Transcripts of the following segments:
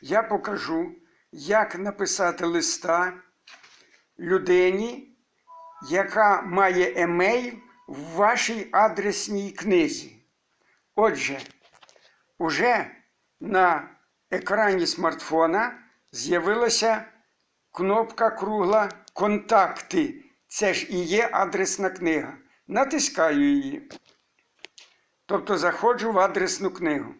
я покажу, як написати листа людині, яка має емейл в вашій адресній книзі. Отже, уже на екрані смартфона з'явилася кнопка кругла Контакти. Це ж і є адресна книга. Натискаю її. Тобто заходжу в адресну книгу.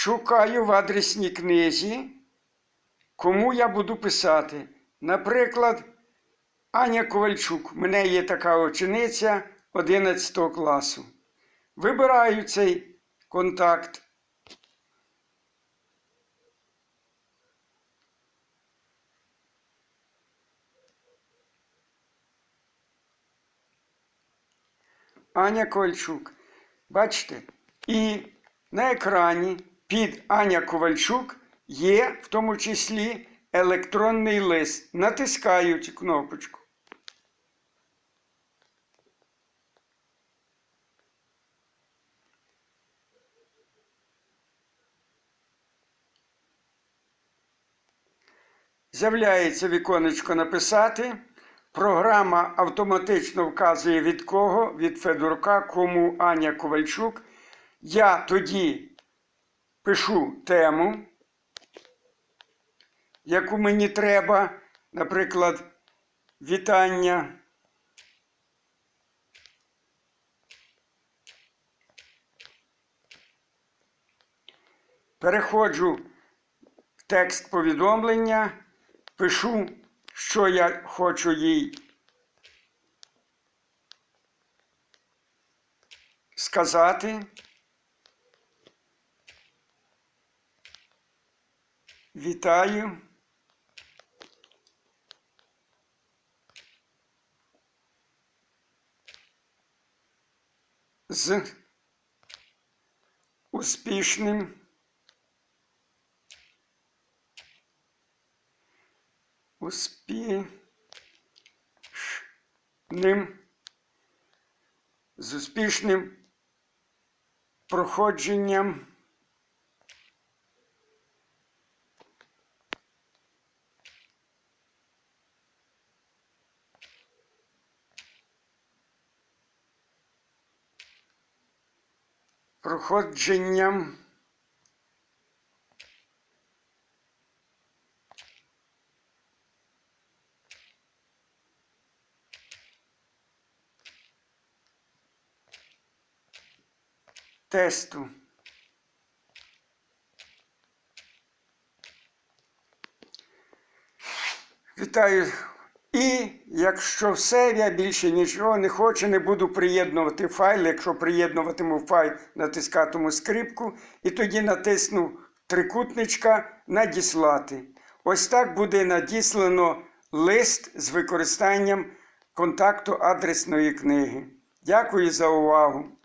Шукаю в адресній книзі, кому я буду писати. Наприклад, Аня Ковальчук. У мене є така учениця 11 класу. Вибираю цей контакт. Аня Ковальчук. Бачите? І на екрані під Аня Ковальчук є в тому числі електронний лист. Натискаю цю кнопочку. З'являється віконечко написати. Програма автоматично вказує від кого, від Федорка, кому Аня Ковальчук. Я тоді пишу тему, яку мені треба, наприклад, вітання. Переходжу в текст повідомлення, пишу, що я хочу їй сказати. Вітаю. З успішним успішним з успішним проходженням проходженням тесту. Вітаю. І якщо все, я більше нічого не хочу, не буду приєднувати файл. Якщо приєднуватиму файл, натискатиму скрипку і тоді натисну трикутничка надіслати. Ось так буде надіслано лист з використанням контакту адресної книги. Дякую за увагу!